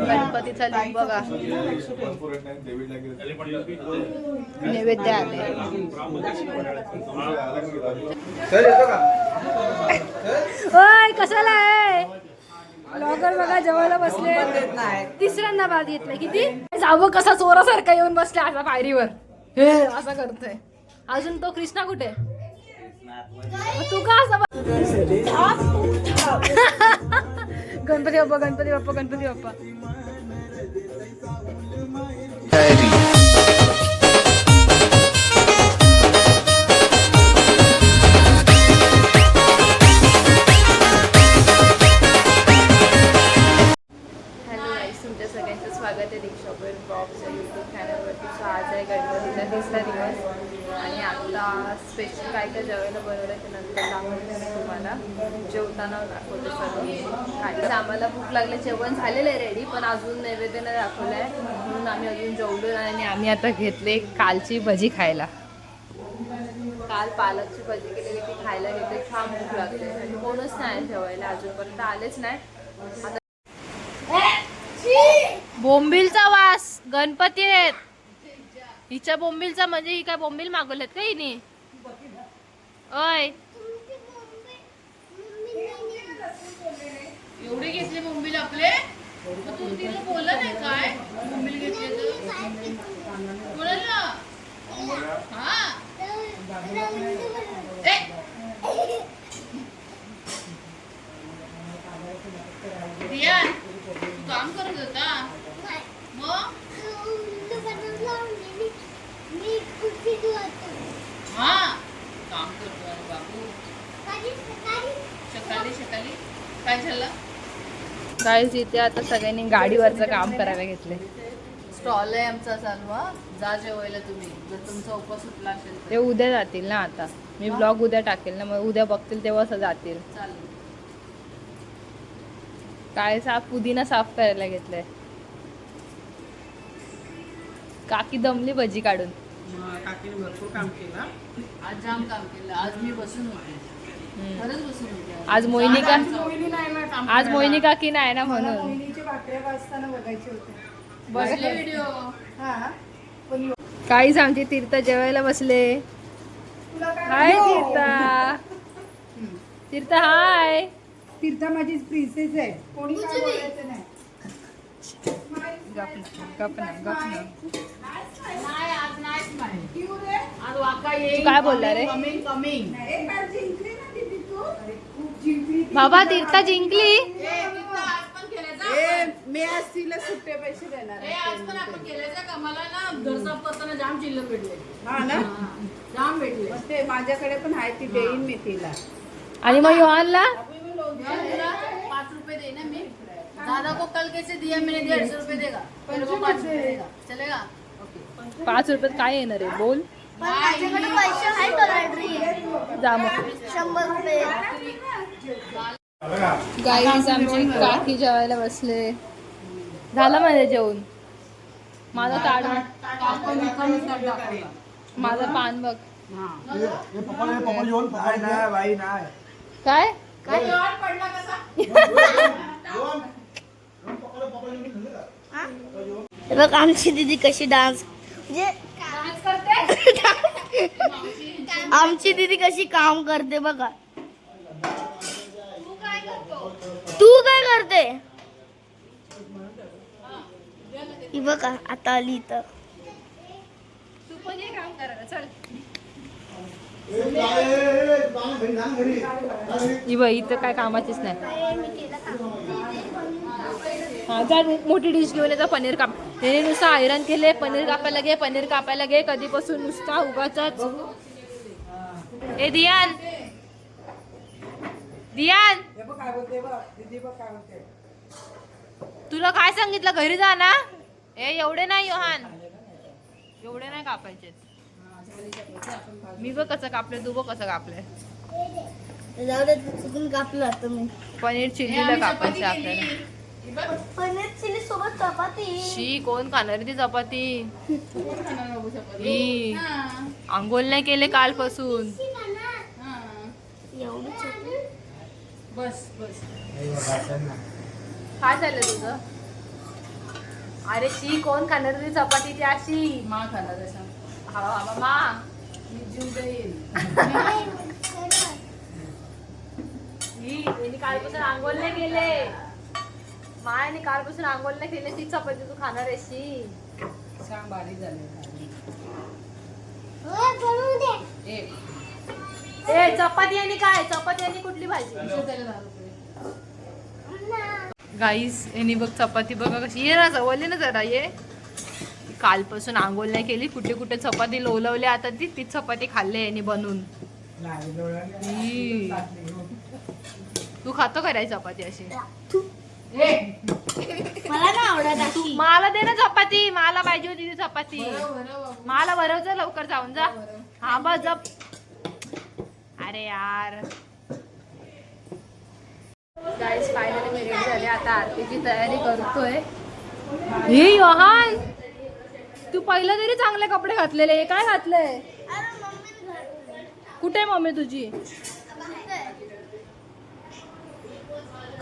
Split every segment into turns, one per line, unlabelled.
गणपतीचा लिंब बघा. नैवेद्य आले होय कशाला आहे? ब्लॉगर बघा जेवायला बसले. तिसऱ्यांदा बाद घेतलंय. किती? जावं कसा चोरासारखा येऊन बसला आता पायरीवर. हे असं करतोय. अजून तो कृष्णा कुठे? तू का असं गणपती बाप्पा गणपती बाप्पा गणपती बाप्पा. हॅलो तुमच्या सगळ्यांचं स्वागत आहे दीक्षापूर ब्लॉगच्या युट्यूब चॅनलवरती आहे गणपतीचा तिसरा दिवस. आणि आता स्पेशल काय काय जेवायला बनवलं ते नंतर दाखवते तुम्हाला. जेवताना दाखवते सर्व. काही आम्हाला भूक लागले जेवण झालेलं आहे रेडी पण अजून नैवेद्य नाही दाखवलं आहे म्हणून आम्ही अजून जेवलो नाही आणि आम्ही आता घेतले कालची भजी खायला. काल पालकची भजी केलेली ती खायला घेतली. छान भूक लागते आणि कोणच नाही जेवायला अजूनपर्यंत आलेच नाही. आता बोंबिलचा वास! गणपती आहेत! हिच्या बोंबिलचा म्हणजे ही काय बोंबील मागवलेत का हिने? अय
एवढे घेतले बोंबील आपले? बोलत तू तिला बोलला नाही काय? बोंबील घेतले तर. हा ए! रिया तू काम करत होता मग हा काम करतो अरे बाबू सकाळी सकाळी काय झालं
गाईज इथे आता सगळ्यांनी गाडीवरचं काम करायला घेतले
स्टॉल आहे आमचा चालू हा. जा जेवायला तुम्ही. जर तुमचा उपवास सुटला असेल
ते उद्या जातील ना आता. मी ब्लॉग उद्या टाकेल ना मग उद्या बघतील तेव्हा असं जातील.
चालेल.
काय साफ पुदिना साफ करायला घेतलंय. काकी दमली भजी काढून.
काकीने भरपूर काम केलं
आज जाम काम केलं. आज मी बसून होते.
हम्म.
खरंच बसून होते. आज.
मोहिनी का?
मोहिनी नाही ना
आज मोहिनी काकी नाही ना
मला
म्हणून.
मोहिनीचे भाकऱ्या वाजताना बघायचे होते.
बसले व्हिडिओ
हा पण
काहीच आमची तीर्थ जेवायला बसले.
तुला काय
हाय. तीर्था. तीर्थ हाय.
तीर्था माझी प्रिन्सेस आहे. कोणी काय बोलायचं नाही. काय
बोलला रे?
कमिंग कमिंग
बाबा तीर्था जिंकली.
मी आज तिला सुट्टे पैसे देणार
ए, आज पण आपण खेळायचं का? मला ना घर साफ करताना जाम चिल्लर भेटले.
हा ना?
जाम भेटले.
मग ते माझ्याकडे पण आहे ती देईन मी तिला.
आणि मग योहानला?
यार, तुला पाच रुपये दे ना मी. दादा को कल कैसे दिया? मैंने डेढ़ सौ रुपये देगा. को पाँच रुपये देगा. चलेगा? ओके.
पाच रुपयात काय येणार आहे? बोल.
माझ्याकडे पैसे आहेत ऑलरेडी
जा मग.
शंभर रुपये.
गाईज आमची काकी जेवायला बसले. झालं माझं जेवण? माझं काढ माझं पान बघ. काय?
हे बघ आमची दीदी कशी डान्स म्हणजे आमची दीदी कशी काम करते बघा. तू काय करते? ही बघा आता आली इथं.
तू पण ये काम चल. ही बाई इथं काय कामाचीच नाही. हा जा मोठी डिश घेऊन येतो पनीर काप. त्याने नुसतं आयरन केले पनीर कापायला घे पनीर कापायला घे कधीपासून नुसता उगाचाच. ए दियान. दियान.
हे बघ काय बोलते बघ दीदी बघ काय बोलते.
तुला काय सांगितलं घरी जा ना. ए एवढे नाही योहान. एवढे नाही कापायचे. मी बघ कसं कापले तू बघ कसं
कापलं आता मी.
पनीर चिल्लीला कापायचे आपल्याला.
पनीर चिली सोबत चपाती.
शी कोण खाणार ती चपाती? ई आंघोळ नाही केले कालपासून.
एवढी चपाती.
बस बस.
काय झालं तुझं? अरे शी कोण खाणार तुझी चपाती ती अशी
मा खाणार
हा हा,
मी. जीव देईन.
ही यांनी कालपासून आंघोळ नाही केले. मायाने कालपासून आंघोळ नाही केले ती चपाती तू खाणार आहे शी
सांग बारीक झाले ए.
ए चपाती आणि काय? चपाती आणि कुठली भाजी? गाईस यांनी बघ चपाती बघा कशी. ये ना जवळली ना जरा ये. कालपासून आंघोळ नाही केली कुठे कुठे चपाती लोलवली आता ती तीच चपाती खाल्ली यांनी बनवून. ई. तू. खातो का रे चपाती अशी
मला ना आवडत अशी
मला दे ना चपाती. मला पाहिजे होती ती चपाती. मला भरवचं लवकर जाऊन जा. हा बस जप अरे यार. गाईस फायनली मी रेडी झाले. आता आरतीची तयारी करतोय. हे योहान तू पहिलं तरी चांगले कपडे घातलेले. हे काय घातले कुठे आहे मम्मी तुझी?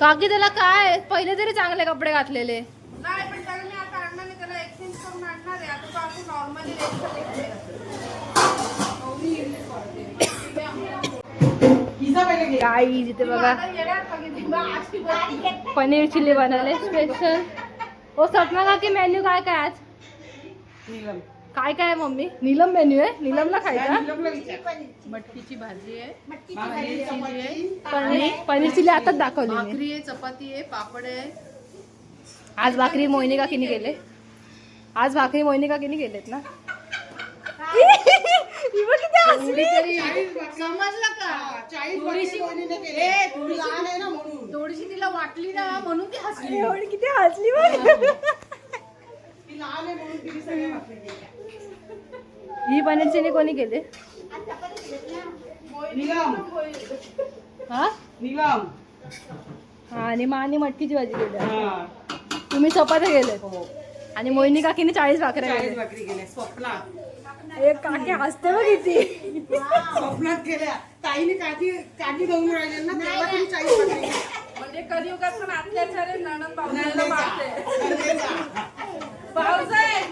काकी त्याला काय? पहिले तरी चांगले कपडे घातलेले
नाही पण त्याला मी आता आणणार नाही त्याला एक्सचेंज करून आणणार आहे आता तो आपण नॉर्मली
काही जिथे बघा. पनीर चिल्ली बनवले स्पेशल ओ सपना का की मेन्यू काय काय आज? काय काय आहे मम्मी? नीलम मेन्यू आहे? नीलमला खायचा?
मटकीची भाजी आहे. पनीर चिली आहे
पनीर पनीर चिल्ली आताच दाखवली मी.
भाकरी आहे चपाती आहे पापड आहे.
आज भाकरी मोहिनी काकीने केले. आज भाकरी मोहिनी ना? ही
का थोडीशी ए, थोडीशी थोडीशी तिला वाटली ना म्हणून ती हसली.
एवढी किती हसली बघ. ही. पनीर चिल्ली कोणी केले? हा? हा आणि मानी मटकीची भाजी केली. तुम्ही चपात्या गेले आणि मोहिनी काकीने चाळीस भाकऱ्या केल्या एक काकी हसते बघ किती
स्वप्नात केल्या ताईने काठी काठी घेऊन राहिले ना तेव्हा तुम्ही चाळीस भाकरी केल्या.
म्हणजे कलियुगात पण अत्याचार आहे नणंद
नंदेचा.
मारते.
नंदेचा.
भाऊजाई,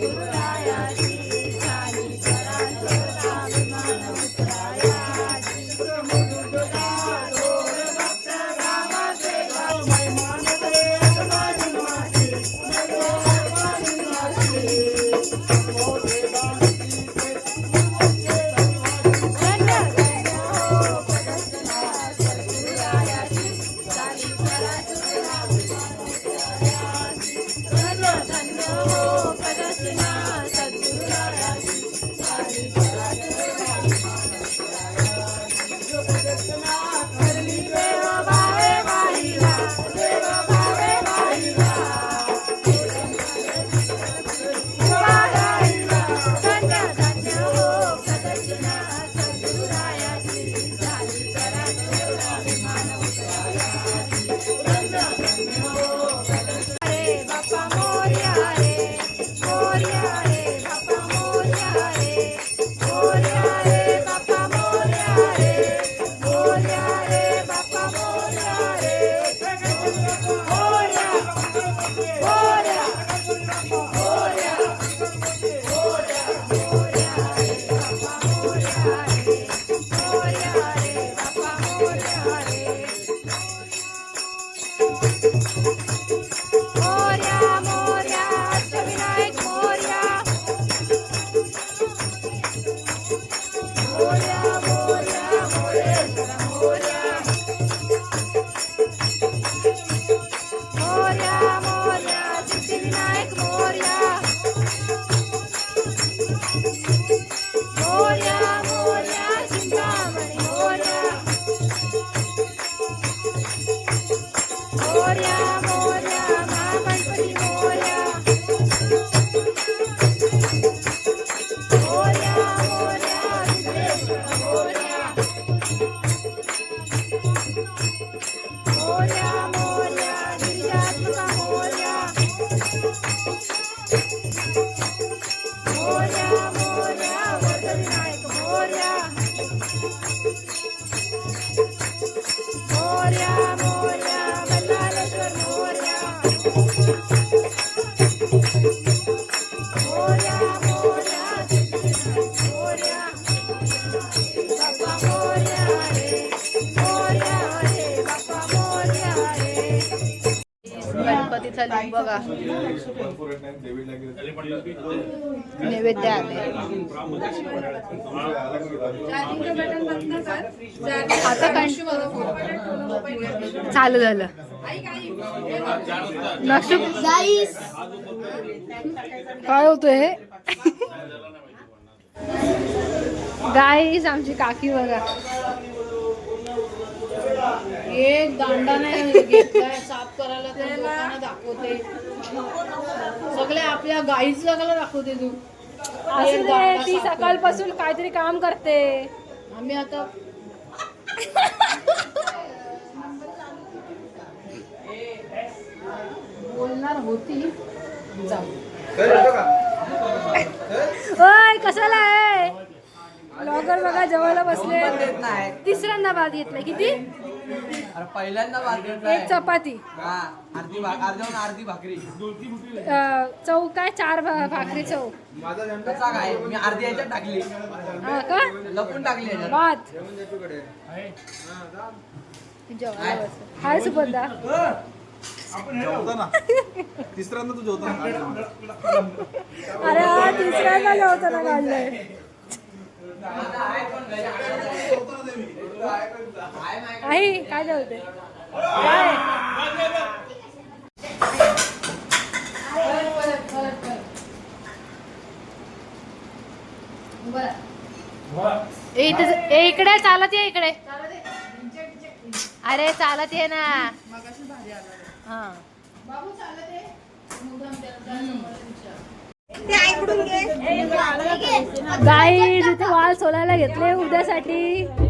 गणपतीचा लिंब बघा. नैवेद्य आले आता कंटिन्यू चालू झालं. काय होतंय हे? गाईस आमची काकी बघा.
एक दांडा नाही घेतलाय. साफ करायला तर लोकांना दाखवते. सगळे आपल्या गाईच जगाला दाखवते तू.
असू ती. सकाळपासून काहीतरी काम करते.
आम्ही आता बोलणार होती. जाऊ.
ओय कशाला आहे? ब्लॉगर बघा जवळ बसले. तिसऱ्यांदा भात घेतलाय. किती?
अरे पहिल्यांदा
एक चपाती.
हा अर्धी भा अर्ध्याहून अर्धी भाकरी.
अं, चौ काय? चार भा- भाकरी चौ
कसा काय? मी अर्धी याच्यात टाकली.
हा का?
लपून टाकली याच्यात.
भात जेवायला. हाय सुबंधा
तिसऱ्यांदा तू जेवतो
अरे हा तिसऱ्यांदा जेवताना काढलंय. जेवते काय ए, इकडे चालत ये इकडे. अरे चालत ये ना. हा. गाई इथे वाल सोलायला घेतले उद्यासाठी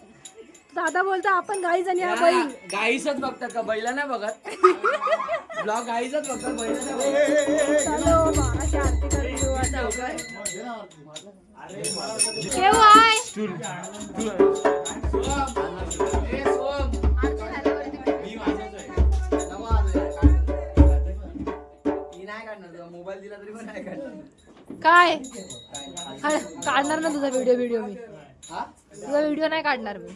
दादा बोलतो आपण गाईज आणि हा बैल.
गाईसच बघतात का? बैला नाही बघत. ब्लॉग गाईसच बघतात बैला नाही बघत.
चलो बाराशे आरती करून घेऊ आता आपण. केव्हा आहे.
मी नाही काढणार मोबाईल दिला तरी पण नाही काढणार.
काय? काढणार ना तुझा व्हिडिओ व्हिडिओ मी.
हा?
तुझा व्हिडिओ नाही काढणार मी.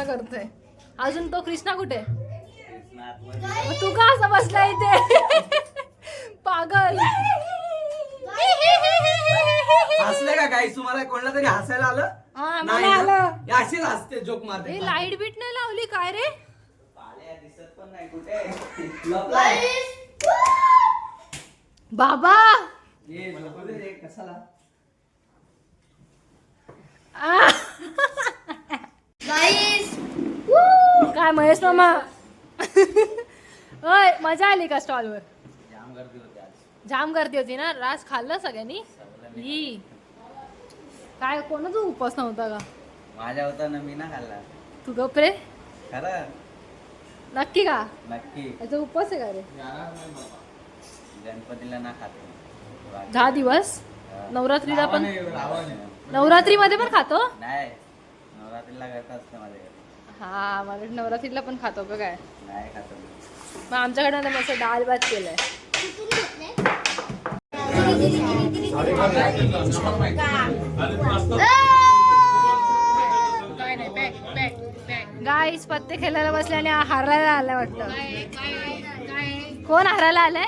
असं करतोय? अजून तो कृष्णा कुठे? तू का असं बसला इथे? पागल.
हसले का काही तुम्हाला कोणाला तरी हसायला आलं?
हा
नाही
मला
ना?
आलं.
हे अशीच हसते जोक मारते.
हे लाइट बीट नाही लावली काय रे?
दिसत पण नाही कुठे. लपलाय.
बाबा!
ये झोपू दे रे, कशाला?
आ. काय महेश मामा? होय मजा आली का स्टॉलवर
जाम गर्दी होती आज
जाम गर्दी होती ना? रास खाल्लं सगळ्यांनी? ही. काय कोणाचा उपास नव्हता का?
माझ्या होता ना मी ना खाल्ला.
तू गप रे.
खरं?
नक्की का?
नक्की.
याचा उपवास आहे का रे?
गणपतीला ना खातो
दहा दिवस? नवरात्रीला पण नवरात्रीमध्ये पण खातो?
नाही. नवरात्रीला करत असतं माझ्या
हा मला नवरात्रीला पण खातो का काय.
नाही खातो
मग आमच्याकडे मस्त डाळ भात केलाय. गाईस पत्ते खेळायला बसले आणि हारायला आलाय वाटतं. कोण हारायला आलाय?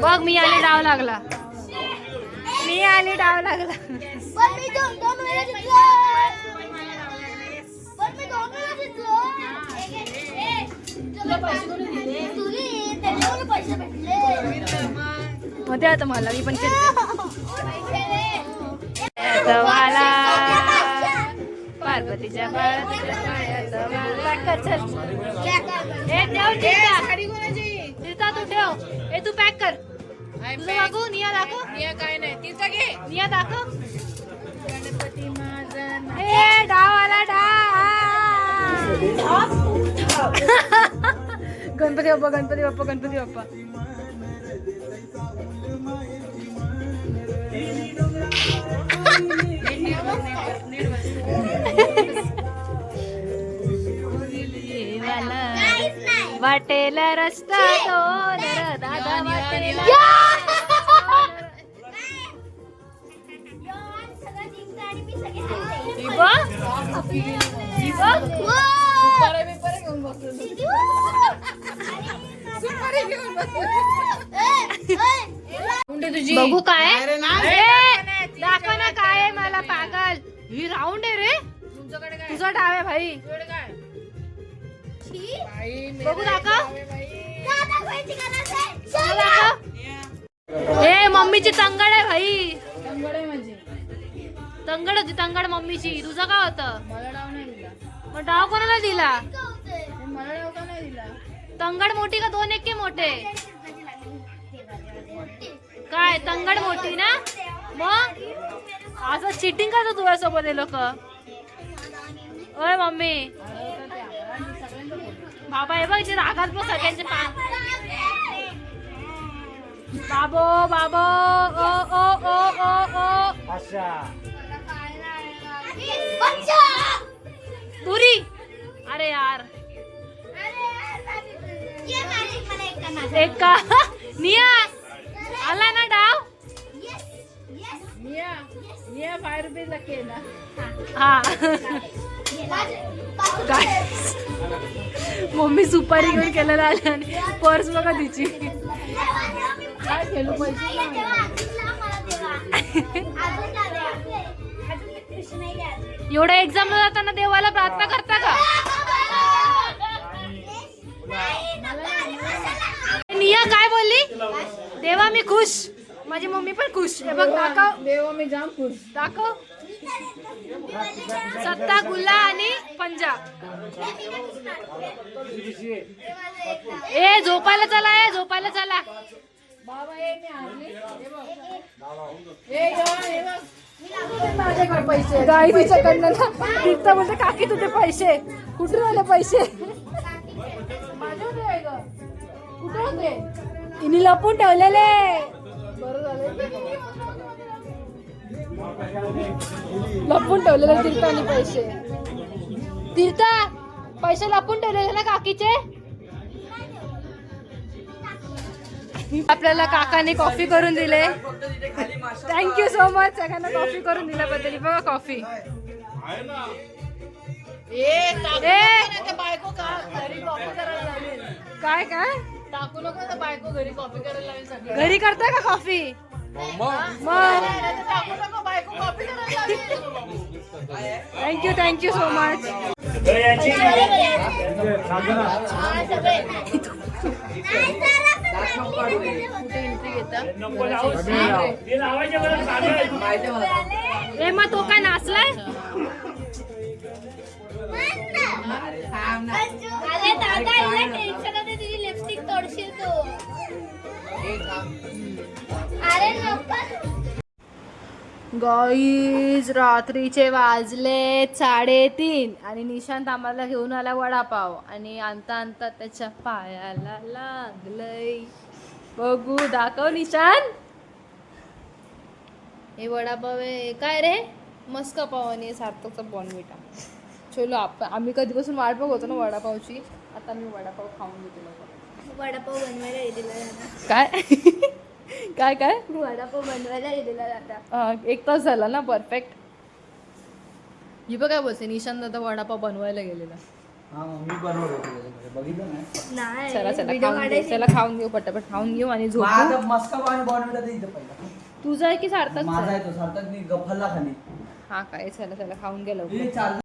बघ मी आली डाव लागला. मी आली डाव लागला.
पण मी दोन दोन वेळा जिंकलो पण मी दोन वेळा जिंकलो. तुला पैसे कोणी दिले तुला त्याने मला पैसे भेटले
मग ते आता मला मी पण पार्वतीच्या तू ठेव. ए तू पॅक कर. तुझं. दाखव निया दाखव.
निया काय नाही तिचा घे.
निया दाखव. ए डाव गणपती बाप्पा गणपती बाप्पा गणपती बाप्पा. वाटेला रस्ता तो दादा वाटेला. बघ. ही काय दाखव ना काय आहे मला पागल. ही राऊंड आहे रे. तुझा डाव आहे भाई. बघू दाखव. ए मम्मीची तंगड आहे भाई.
तंगड
होती तंगड मम्मीची. तुझं काय होतं?
मला डाव नाही दिला.
मग डाव कोणाला दिला?
मला डाव का नाही दिला?
तंगड मोठी का दोन एके मोठे? काय तंगड मोठी ना? मग? असं चिटिंग करतो तुझ्यासोबत हे लोक. ओय मम्मी. बाबा हे बघ इथे रागात बघ सगळ्यांचे बाबो बाबो ओ ओ ओ ओ ओ. तुरी अरे यार। एक। का निया। आला ना डाव।
निया। निया फाय रुपीज ला ना
हा. काय मम्मी सुपारी घेऊन केलेला आली आणि पर्स बघा तिची.
काय खेळू पैसे
एवढ्या एक्झामला जाताना देवाला प्रार्थना करता का? निया काय बोलली? देवा मी खुश. माझी मम्मी पण खुश. हे बघ दाखव.
देवा मी जाम खुश.
दाखव. सत्ता गुल्ला आणि पंजा. ए झोपायला चला ए झोपायला चला.
बाबा हे मी हारली हे बघ. हे बघ, हे बघ. माझ्याकडे पैसे
गाई तिच्याकडनं ना. तिथं बोलते काकी तुझे पैसे. कुठून आले पैसे?
माझे होते काय ग. कुठे होते?
तिने लपून ठेवलेले.
बरं झालं.
लपून ठेवलेले तीर्थाने पैसे. तीर्था पैसे लपून ठेवलेले ना काकीचे? आपल्याला काकाने कॉफी करून दिले. थँक्यू सो मच सगळ्यांना कॉफी करून दिल्याबद्दल. बघा कॉफी काय काय?
टाकू नको बायको घरी कॉपी करायला सगळं
घरी करताय का coffee thank you thank you so much
कुठे एंट्री घेता?
ए मग तो काय नाचलाय?
अरे दादा इला टेन्शन आहे तुझी लिपस्टिक तोडशील तू. अरे नको.
गाईज रात्रीचे वाजले साडेतीन. आणि निशांत आम्हाला घेऊन आला वडापाव. आणि आणता आणता त्याच्या पायाला लागलंय. बघू दाखव निशांत. हे वडापाव आहे. काय रे? मस्का पाव आणि सार्थकचा बॉनविटा चलो आप आम्ही कधीपासून वाट बघ होतो ना वडापावची? आता मी वडापाव खाऊन घेते
वडापाव बनवायला
काय? काय काय?
वडापाव बनवायला
हा, एक तास झाला ना परफेक्ट ही बघ काय बोलते निशांत दादा वडापाव बनवायला गेलेला.
हा मग मी बनवत होतो त्याच्यामध्ये. बघितलं नाही?
नाही
चला चला खाऊन घेऊ
काढायचे
चला खाऊन घेऊ पटापट खाऊन घेऊ आणि
मग
झोपू.
आता मस्का पाणी बनवलं ते इथं पहिला.
तुझा आहे की सार्थक
माझा आहे तो सार्थक मी गफलला खाली.
हा काय चला चला खाऊन गेलो
हे चाल